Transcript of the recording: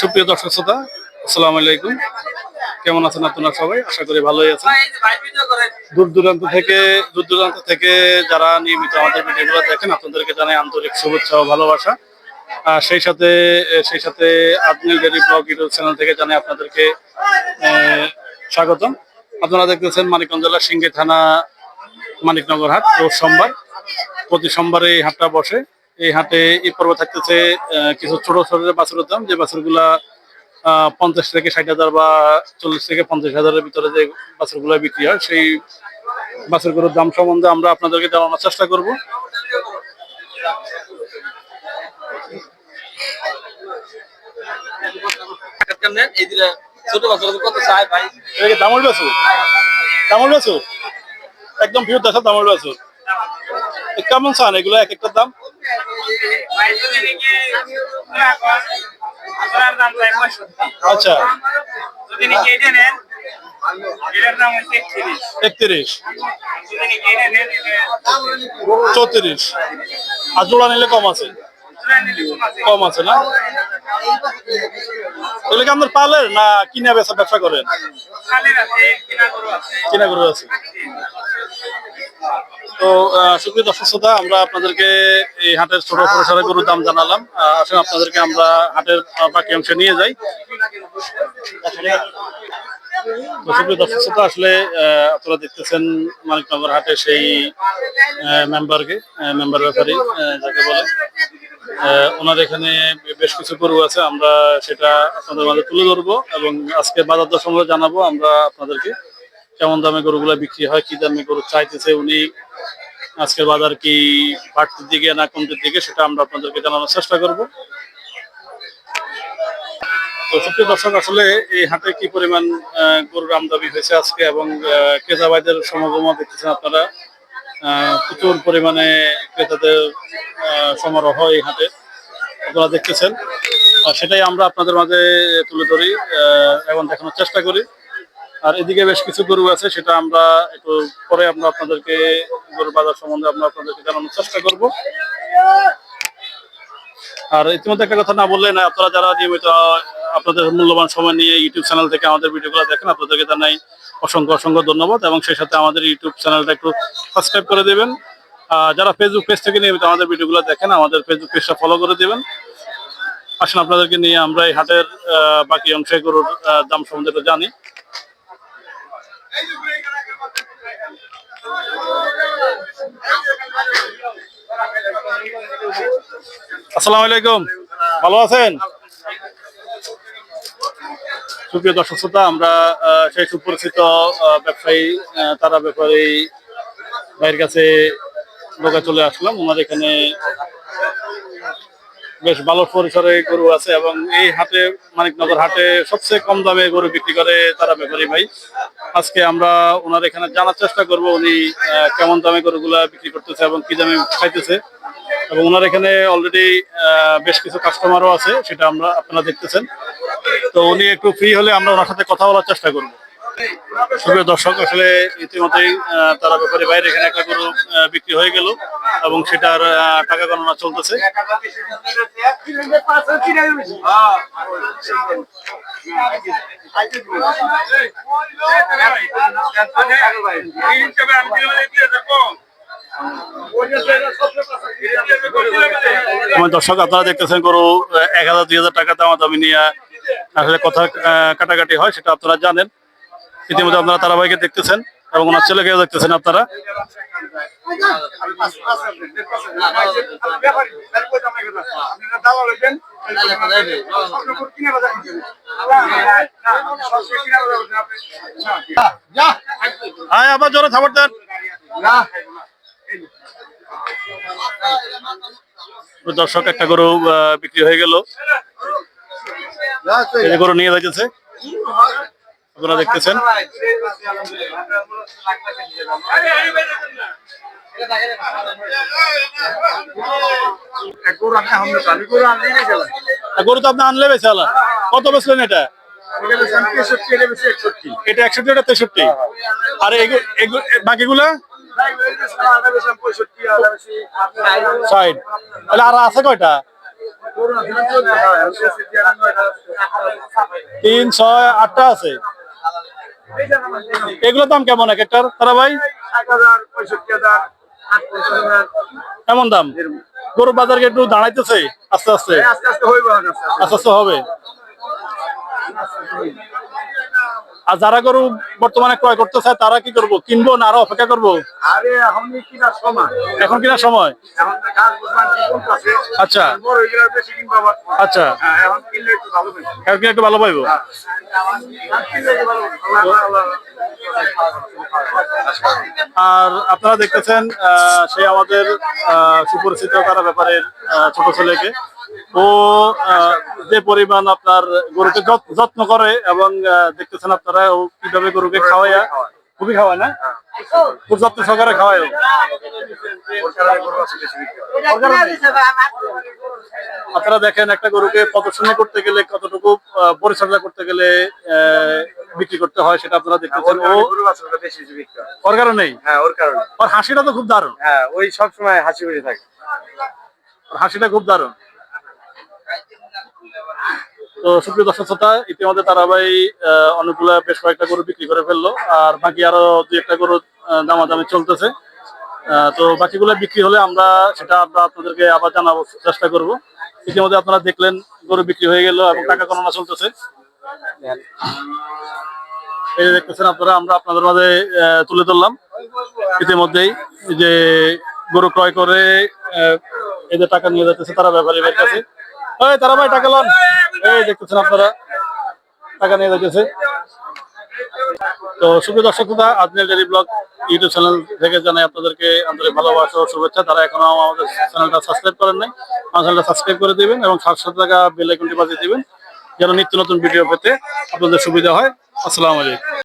সুপ্রিয় দর্শক শ্রোতা, আসসালামু আলাইকুম। কেমন আছেন আপনারা সবাই? আশা করি ভালোই আছেন। দূর দূরান্ত থেকে, দূর দূরান্ত থেকে যারা নিয়মিত আমাদের ভিডিওগুলো দেখেন, আপনাদেরকে জানাই আন্তরিক শুভেচ্ছা ও ভালোবাসা। আর সেই সাথে সেই সাথে আদমিল ডেরি ব্লগ ইউটিউব চ্যানেল থেকে জানাই আপনাদেরকে স্বাগতম। আপনারা দেখতেছেন মানিকগঞ্জ জেলার সিঙ্গি থানা, মানিকনগর হাট, রোজ সোমবার। প্রতি সোমবারে এই হাটটা বসে। এই হাটে এই পর্ব থাকতেছে কিছু ছোট ছোট বাছুরের দাম যে বাছুরগুলা আহ, পঞ্চাশ থেকে ষাট হাজার বা চল্লিশ থেকে পঞ্চাশ হাজারের ভিতরে যে বাছুরগুলো বিক্রি হয় সেই বাছুরগুলোর দাম সম্বন্ধে আমরা আপনাদেরকে জানানোর চেষ্টা করব। দামল বাছুর দামল বাছুর একদম ভিউ দেখা দামল বাছুর। কেমন চান এগুলো এক একটা দাম? আচ্ছা। যদি এটা নেন এটার দাম হচ্ছে একত্রিশ। চৌত্রিশ। আর জোড়া নিলে কম আছে? কম আছে। না? এগুলো কি আপনার পালের না কিনে বেচা ব্যবসা করেন? কিনা গরু আছে। তো সুপ্রিয় দর্শক শ্রোতা, আমরা আপনাদেরকে এই হাটের ছোট পরিসরে গরুর দাম জানালাম। আসলে আপনাদেরকে আমরা হাটের বাকি অংশে নিয়ে যাই। সুপ্রিয় দর্শক শ্রোতা, আসলে আপনারা দেখতেছেন মানিকনগর হাটে সেই মেম্বারকে মেম্বার ব্যাপারী যাকে বলে। ওনার এখানে বেশ কিছু গরু আছে, আমরা সেটা আপনাদের মাঝে তুলে ধরবো এবং আজকে বাজার দর জানাব। আমরা আপনাদেরকে কেমন দামে গরুগুলা বিক্রি হয় কি দামে গরু চাইতেছে উনি আজকের বাজার কি বাড়তির দিকে না কমতির দিকে সেটা আমরা আপনাদেরকে জানানোর চেষ্টা করব। তো সুপ্রিয় দর্শক আসলে এই হাটে কি পরিমাণ গরুর আমদানি হয়েছে আজকে এবং আহ, ক্রেতা ভাইদের সমাগম দেখতেছেন আপনারা। প্রচুর পরিমাণে ক্রেতাদের সমারোহ এই হাটে আপনারা দেখতেছেন। সেটাই আমরা আপনাদের মাঝে তুলে ধরি এবং দেখানোর চেষ্টা করি। আর এদিকে বেশ কিছু গরু আছে, সেটা আমরা একটু পরে আমরা আপনাদেরকে গরুর বাজার সম্বন্ধে আমরা আপনাদেরকে জানানোর চেষ্টা করব। আর ইতিমধ্যে একটা কথা না বললে না আপনারা যারা নিয়মিত আপনাদের মূল্যবান সময় নিয়ে ইউটিউব চ্যানেল থেকে আমাদের ভিডিওগুলো দেখেন, আপনাদেরকে জানাই অসংখ্য অসংখ্য ধন্যবাদ এবং সেই সাথে আমাদের ইউটিউব চ্যানেলটা একটু সাবস্ক্রাইব করে দেবেন। যারা ফেসবুক পেজ থেকে নিয়মিত আমাদের ভিডিওগুলো দেখেন, আমাদের ফেসবুক পেজটা ফলো করে দেবেন। আসুন, আপনাদেরকে নিয়ে আমরা এই হাটের বাকি অংশে গরুর দাম সম্বন্ধে জানি। আসসালামু আলাইকুম। ভালো আছেন? সুপ্রিয় দর্শক শ্রোতা, আমরা সেই সুপরিচিত ব্যবসায়ী তারা ব্যাপারে ভাইয়ের কাছে লোকে চলে আসলাম। ওনার এখানে বেশ ভালো পরিসরে গরু আছে এবং এই হাটে, মানিকনগর হাটে সবচেয়ে কম দামে গরু বিক্রি করে তারা ব্যাপারী ভাই। আজকে আমরা ওনার এখানে জানার চেষ্টা করব উনি কেমন দামে গরুগুলা বিক্রি করতেছে এবং কি দামে খাইতেছে। এবং ওনার এখানে অলরেডি বেশ কিছু কাস্টমারও আছে, সেটা আমরা আপনারা দেখতেছেন। তো উনি একটু ফ্রি হলে আমরা ওনার সাথে কথা বলার চেষ্টা করব। সুপ্রিয় দর্শক, আসলে ইতিমধ্যেই তারা ব্যাপারে বাইরে এখানে একটা গরু বিক্রি হয়ে গেল এবং সেটার টাকা গণনা চলতেছে। আমার দর্শক, আপনারা দেখতেছেন গরু এক হাজার, দুই হাজার টাকা দামা দামি নিয়ে আসলে কথা কাটাকাটি হয়, সেটা আপনারা জানেন। ইতিমধ্যে আপনারা তারাবাইকে দেখতেছেন এবং ওনার ছেলেকেও দেখতেছেন আপনারা। হ্যাঁ আবার জোরে খাবার দেন। দর্শক, একটা গরু বিক্রি হয়ে গেল। গরু নিয়ে যাইতেছে। আপনারা দেখতেছেন? গরু তো আপনি আনলে বেশি আলা কত বেচলেন এটা? এটা একষট্টি, এটা তেষট্টি। আর বাকিগুলা? ষাট। তাহলে আর আছে কয়টা? তিন, ছয়, আটটা আছে। এগুলোর দাম কেমন এক একটার? তারা ভাই? কেমন দাম? গরুর বাজারকে একটু দাঁড়াইতেছে? আস্তে আস্তে। আস্তে আস্তে হবে? আর যারা গরু বর্তমানে ক্রয় করতে চায় তারা কি করব? কিনবো না আরও অপেক্ষা করব? এখন কিনা সময়? আচ্ছা। হয়ে আচ্ছা। হ্যাঁ এখন কিনলে একটু ভালো পাইছি এখন কিনা একটু ভালো পাইবো? কিনলে একটু ভালো পাইবো। আল্লাহ আর আপনারা দেখতেছেন আহ, সে আমাদের আহ, সুপরিচিত তারা ব্যাপারের ছোট ছেলেকে? ও যে পরিমাণ আপনার গরুকে যত্ন করে এবং দেখতেছেন আপনারা ও কীভাবে গরুকে খাওয়ায়। খুবই খাওয়ায় না? খুব যত্ন সহকারে খাওয়ায়। আপনারা দেখেন একটা গরুকে প্রদর্শনী করতে গেলে কতটুকু পরিচর্যা করতে গেলে আহ, বিক্রি করতে হয় সেটা আপনারা দেখতেছেন। ও হয়। ওর কারণেই? হ্যাঁ ওর কারণে ওর হাসিটা তো খুব দারুণ। হ্যাঁ ওই সব সময় হাসি খুশি থাকে। হাসিটা খুব দারুণ। তো সুপ্রিয় দর্শক শ্রোতা, ইতিমধ্যে তারাবাই অনেকগুলা বেশ কয়েকটা গরু বিক্রি করে ফেলল, আর বাকি আরও দুই একটা গরু দামাদামি চলতেছে। তো বাকিগুলো বিক্রি হলে আমরা সেটা আমরা আপনাদেরকে আবার জানাব, চেষ্টা করব। ইতিমধ্যে আপনারা দেখলেন গরু বিক্রি হয়ে গেল এবং টাকা গণনা চলতেছে। এই দেখতেছেন আপনারা, আমরা আপনাদের মাঝে তুলে ধরলাম। ইতিমধ্যেই যে গরু ক্রয় করে এই টাকা নিয়ে যাচ্ছে তারা ব্যাপারী কাছে। ওই তারা ভাই টাকা লন। এই দেখতেছেন আপনারা, টাকা নিয়ে যাচ্ছে তো সুপ্রিয় দর্শক দাদা আজনের ডেলি ব্লগ ইউটিউব চ্যানেল থেকে জানাই আপনাদেরকে আন্তরিক ভালোবাসা ও শুভেচ্ছা। তারা এখনও আমাদের চ্যানেলটা সাবস্ক্রাইব করেন নাই, আমার চ্যানেলটা সাবস্ক্রাইব করে দিবেন এবং সাতশো টাকা বেল আইকনটি বাজিয়ে দিবেন, যেন নিত্য নতুন ভিডিও পেতে আপনাদের সুবিধা হয়। আসসালামু আলাইকুম।